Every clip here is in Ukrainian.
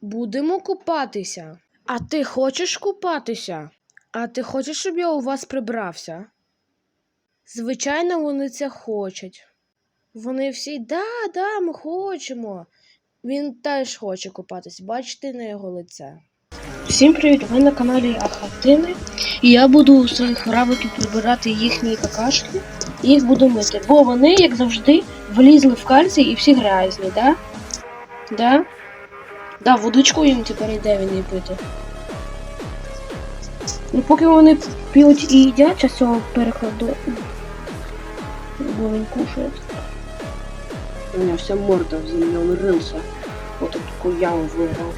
Будемо купатися. А ти хочеш купатися? А ти хочеш, щоб я у вас прибрався? Звичайно, вони це хочуть. Вони всі, да, да, ми хочемо. Він теж хоче купатись, бачите на його лице. Всім привіт! Ви на каналі Ахатини. І я буду у своїх равиків прибирати їхні какашки і їх буду мити. Бо вони, як завжди, влізли в кальцій і всі грязні, да? Да? Да, водичку їм тепер йде він пити. Ну, поки вони п'ють і їдять, зараз цього перекладу. Бо він кушає. У мене вся морда в землі, рился. Ось таку яму вирвав.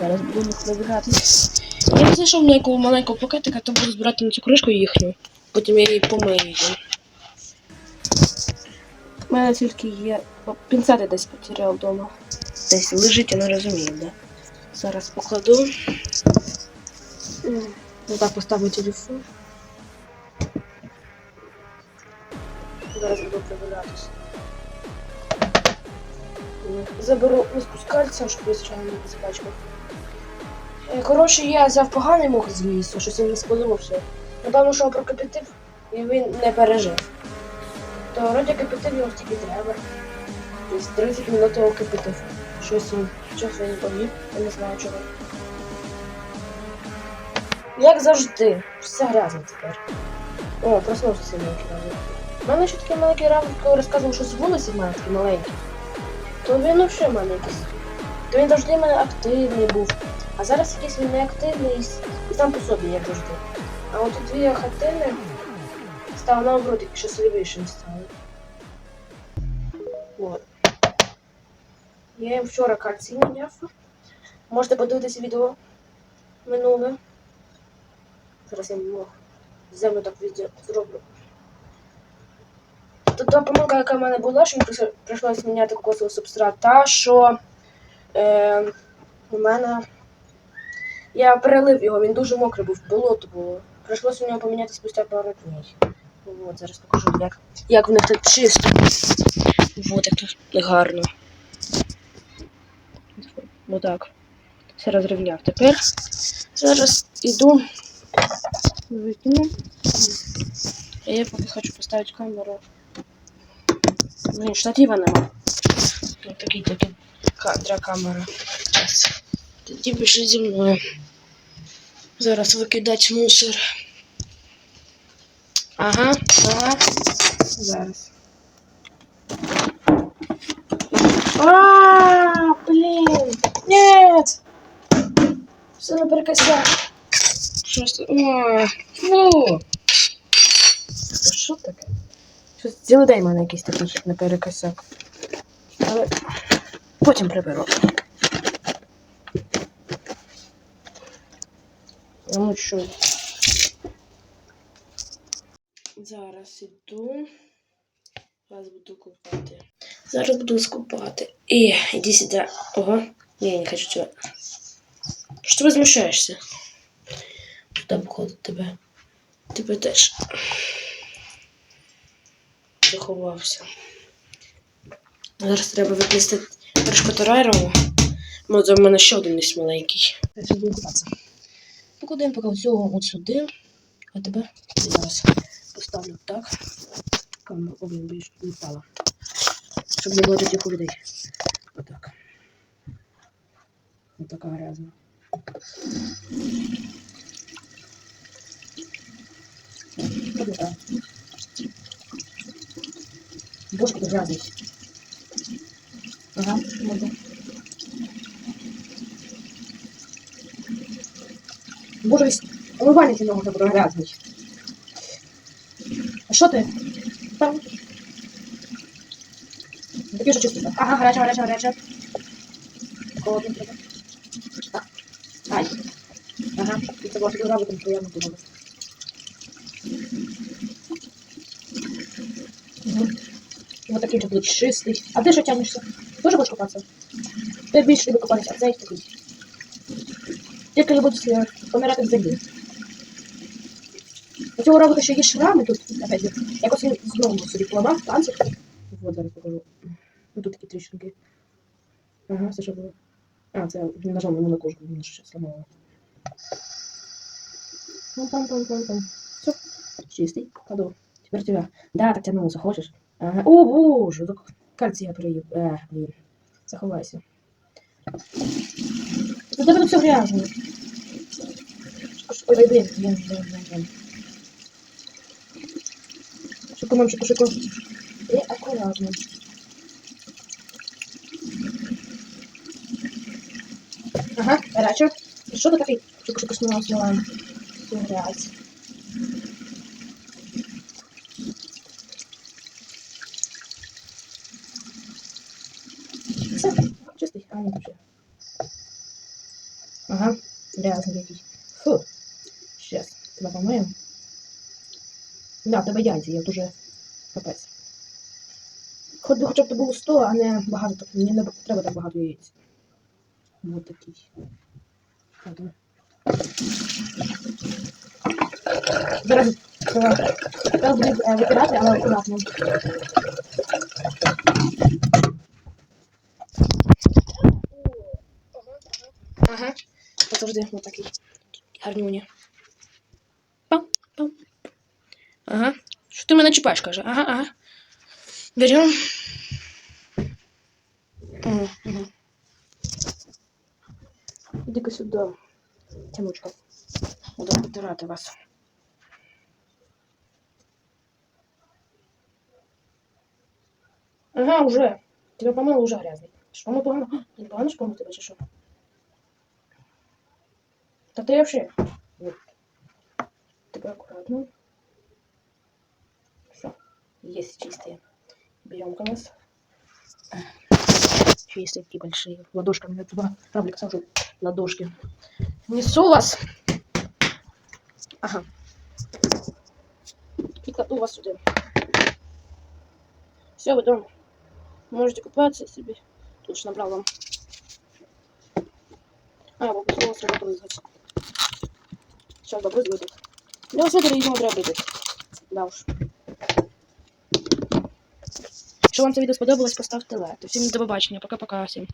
Зараз буду них набирати. Я знайшов на якого маленького пакетика, то буду збирати на цю кришку їхню. Потім я її помию. Мене тільки є. Пінцети десь потеряв вдома. Десь лежить, я не розумію, де. Зараз покладу. М, Отак поставлю телефон. Зараз буду прибиратися. Заберу миску щоб я звичайно не запачкав. Е, Коротше, я взяв поганий мох з лісу, щось він не сподобався. Напевно, що прокипятив і він не пережив. То вроді кипятив його стільки треба. Десь 30 минут його кипятив. Щось він, щось він повів, я не знаю чого. Як завжди, все грязно тепер. О, проснувся цей маленький равлик. У мене ще такий маленький равлик, коли розказував, що з вулиці в мене такий маленький. То він взагалі в мене якийсь. То він завжди в мене активний був. А зараз якийсь він неактивний і сам по собі, як завжди. А от тут дві хатини став наоборот, які щасливішим стали. От. Я їм вчора кальцій міняв. Можете подивитися відео минуле. Зараз я йому землю так відео зроблю. Тут та помилка, яка в мене була, що мені прийшлося міняти кокосовий субстрат, та що е, у мене я перелив його, він дуже мокрий був, болото було. Прийшлося у нього поміняти спустя пару днів. От, зараз покажу, як, як в них тут чисто. От як тут гарно. Отак. Все розрівняв. Тепер зараз іду. А я поки хочу поставити камеру. Блин, штатива нема. Ось такий такий кадра камера. Тоді пішли зі мною. Зараз викидати мусор. Ага, ага. Зараз. А, блин! Нет! Все наперекосяк. Просто. Ой, фу! Та Що таке? Щось цілий день в мене якийсь такий наперекосяк. Але потім приберу. Ну що? Зараз іду. Вас буду купати. Зараз буду скупати. І іди сюди. Ого. Ні, я не хочу тебе. Що ти возмущаєшся? Туди походить тебе. Тебе теж. Заховався. Зараз треба віднести кришку Терайрову. Може, в мене ще один є маленький. Зараз. Покладемо поки цього от сюди. А тебе зараз поставлю так. Камеру об'єм більш не впала. Щоб не було таких людей. Отак. Ось така грязна. Ось так. Боже, какой. Ага, можно. Боже, весь умывальник немного такой грязный. А что ты? Там. Такі ж чисто. Ага, гаряча, гаряча, гаряча. Холодно треба. Так. Ай. Ага, і це було таке зразу, тому що я не думала. Мгм. Вот такий же буде чистий. А ти що тягнешся? Тоже будеш купатися? Ти більше люблю купатися, а це як такий. Тільки любить е, помирати в землі. Цього робота ще є шрами тут, же. Якось він знову собі поламав панцир. Вот зараз покажу. Ну тут такі тріщинки. Ага, все що було. А, це він нажав йому на кожу, він. Ну, там, там, там. Все, чистий, кладу. Теперь тебя. Да, так тянулся, хочешь? Ага. О, боже, так кальція приїв. Е, блін. Заховайся. У тебе тут все грязно. Ой, ой, блін, блін, блін, блін, Шику, мам, шику. І акуратно. Ага, гарячо. І що ти такий? Шику, смілаємо, смілаємо. Всю грязь. Все, чистий, а не вообще. Ага, грязний якийсь. Фу. Щас, тебе помиємо. Да, тебе яйця, я дуже капець. Хоч би хоча б то було 100, а не багато, так- мені не треба так багато яєць. Вот такий. Зараз е, зараз буду е, витирати, але акуратно. Ага. Завжди ось такий гарнюні. Пам, пам. Ага. Що ти мене чіпаєш, каже? Ага, ага. Берем. Угу, угу. Іди-ка сюди. Тянучка. Буду потирати вас. Ага, уже. Тебя помыло уже грязный. Що ми погано? А, Не погано ж помив тебе чи що? Та ти вообще. Вот. Тебе аккуратно. Есть чистые. Берем нас. Чистые такие большие. Ладошками. Вот туда. Равлик сажу. Ладошки. Несу вас. Ага. И кладу вас сюда. Все, вы дома. Можете купаться себе. Тут же набрал вам. А, вот сразу брызгать. Сейчас добрызгаю тут. Ну, все перейдемо треба бризгати. Да уж. Якщо вам це відео сподобалось, поставте лайк. Всім до побачення. Пока-пока всім.